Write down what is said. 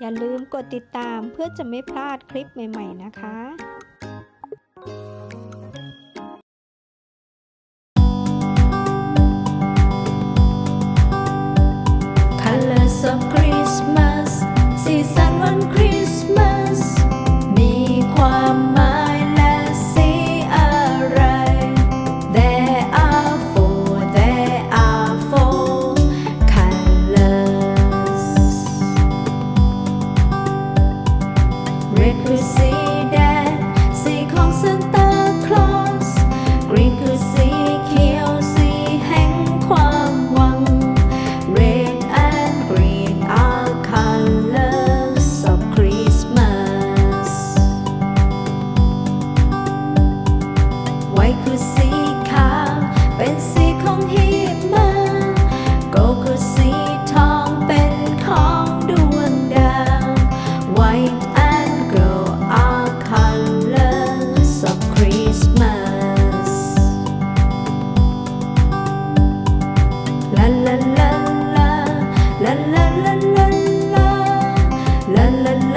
อย่าลืมกดติดตามเพื่อจะไม่พลาดคลิปใหม่ ๆ นะคะ สีแดง สีของซันตาคลอสกรีนคือสีเขียว สีแห่งความหวัง Red and green are colors of Christmas ไว้คือสีขาว เป็นสีของหิมะโกคือสีทอง เป็นของดวงดาว White 啦啦啦啦啦。